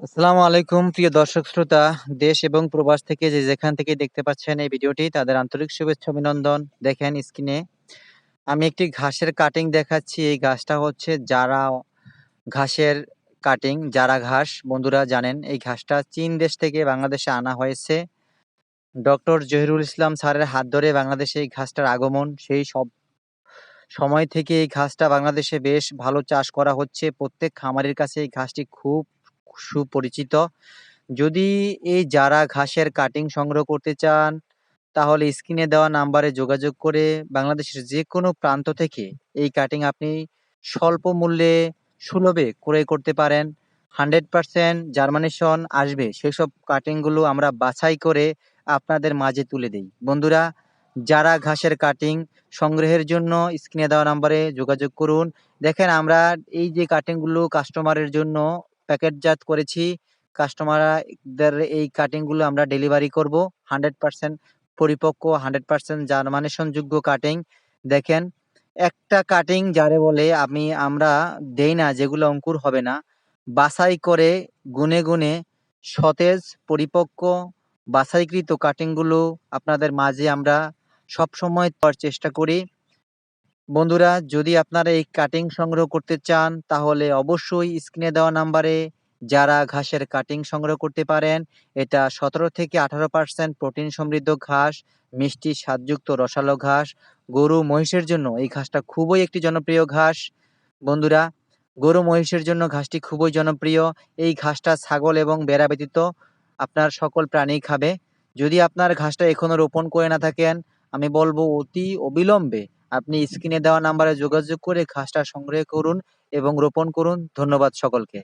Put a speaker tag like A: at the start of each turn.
A: আসসালামু আলাইকুম, প্রিয় দর্শক শ্রোতা, দেশ এবং প্রবাস থেকে যে যেখান থেকে দেখতে পাচ্ছেন এই ভিডিওটি, তাদের আন্তরিক শুভেচ্ছা, অভিনন্দন। দেখেন স্ক্রিনে আমি একটি ঘাসের কাটিং দেখাচ্ছি। এই ঘাসটা হচ্ছে যারা ঘাসের কাটিং যারা ঘাস। বন্ধুরা জানেন, এই ঘাসটা চীন দেশ থেকে বাংলাদেশে আনা হয়েছে। ডক্টর জহিরুল ইসলাম স্যারের হাত ধরে বাংলাদেশে এই ঘাসটার আগমন, সেই সব সময় থেকে এই ঘাসটা বাংলাদেশে বেশ ভালো চাষ করা হচ্ছে। প্রত্যেক খামারের কাছে এই ঘাসটি খুব সুপরিচিত। যদি এই যারা ঘাসের কাটিং সংগ্রহ করতে চান, তাহলে স্ক্রিনে দেওয়া নাম্বারে যোগাযোগ করে বাংলাদেশের যে কোনো প্রান্ত থেকে এই কাটিং আপনি স্বল্প মূল্যে সুলভে ক্রয় করতে পারেন। হান্ড্রেড পারসেন্ট জার্মানেশন আসবে। সেসব কাটিংগুলো আমরা বাছাই করে আপনাদের মাঝে তুলে দিই। বন্ধুরা, যারা ঘাসের কাটিং সংগ্রহের জন্য স্ক্রিনে দেওয়া নাম্বারে যোগাযোগ করুন। দেখেন আমরা এই যে কাটিংগুলো কাস্টমারের জন্য প্যাকেটজাত করেছি। কাস্টমারদের এই কাটিংগুলো আমরা ডেলিভারি করব। হান্ড্রেড পারসেন্ট পরিপক্ক হান্ড্রেড পারসেন্ট জার্মানেশনযোগ্য কাটিং দেখেন, একটা কাটিং যারে বলে আমি, আমরা দেই না, যেগুলো অঙ্কুর হবে না। বাছাই করে গুনে গুনে সতেজ, পরিপক্ক, বাছাইকৃত কাটিংগুলো আপনাদের মাঝে আমরা সবসময় দেওয়ার চেষ্টা করি। বন্ধুরা, যদি আপনারা এই কাটিং সংগ্রহ করতে চান, তাহলে অবশ্যই স্ক্রিনে দেওয়া নাম্বারে যারা ঘাসের কাটিং সংগ্রহ করতে পারেন, এটা সতেরো থেকে আঠারো পার্সেন্ট প্রোটিন সমৃদ্ধ ঘাস, মিষ্টি স্বাদযুক্ত রসালো ঘাস, গরু মহিষের জন্য। এই ঘাসটা খুবই একটি জনপ্রিয় ঘাস। বন্ধুরা, গরু মহিষের জন্য ঘাসটি খুবই জনপ্রিয়। এই ঘাসটা ছাগল এবং বেড়া ব্যতীত আপনার সকল প্রাণী খাবে। যদি আপনার ঘাসটা এখনও রোপণ করে না থাকেন, আমি বলব অতি অবিলম্বে আপনি স্ক্রিনে দেওয়া নাম্বারে যোগাযোগ করে ঘাসটা সংগ্রহ করুন এবং রোপণ করুন। ধন্যবাদ সকলকে।